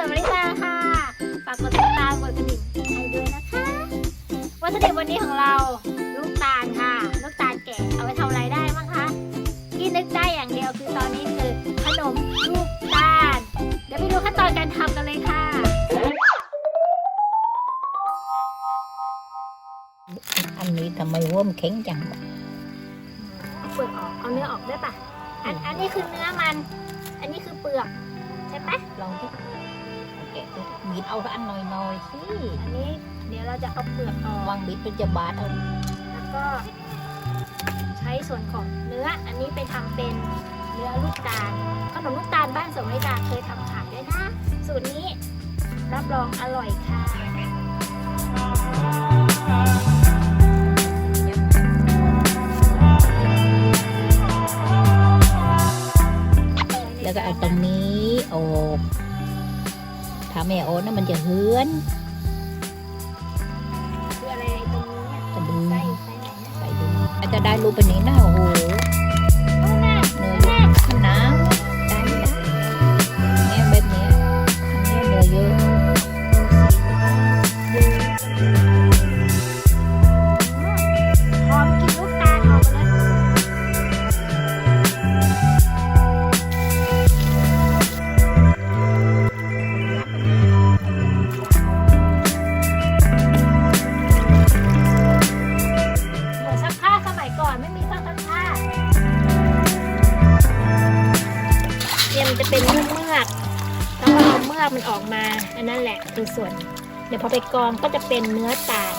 สวนมะลิตาค่ะ ฝากกดติดตามกดกระดิ่งให้ด้วยนะคะ วัตถุดิบวันนี้ของเราลูกตาลค่ะ ลูกตาลแก่เอาไปทำอะไรได้บ้างคะที่นึกได้อย่างเดียวคือตอนนี้คือขนมลูกตาล เดี๋ยวไปดูขั้นตอนการทำกันเลยค่ะอันนี้ทำไมหัวมันแข็งจังวะเอาเปลือกออก เอาเนื้อออกได้ปะอันอันนี้คือเนื้อมัน อันนี้คือเปลือก ใช่ปะลองที่แกะดูบีดเอาอันหน่อยๆสิอันนี้เดี๋ยวเราจะเอาเปลือกออกวางบีดเป็นจะบาดเอาแล้วก็ ใช้ส่วนของเนื้ออันนี้ไปทำเป็นเนื้อลูกตาลขนมลูกตาลบ้านสวนมะลิตาเคยทำขายด้วยนะสูตรนี้รับรองอร่อยค่ะแล้วก็เอาตรงนี้ออก ถ้าม่เอานะมันจะเหือนคืออะไรตรงนี้เนี่ยจะดูไส้ไส้ไหนนี่ยใส่ดูอาจจะได้รูปอันนี้นะโอ้โห อกเมือกแล้วพอเอาเมือกมันออกมา อันนั้นแหละคือส่วน เดี๋ยวพอไปกรองก็จะเป็นเนื้อตาล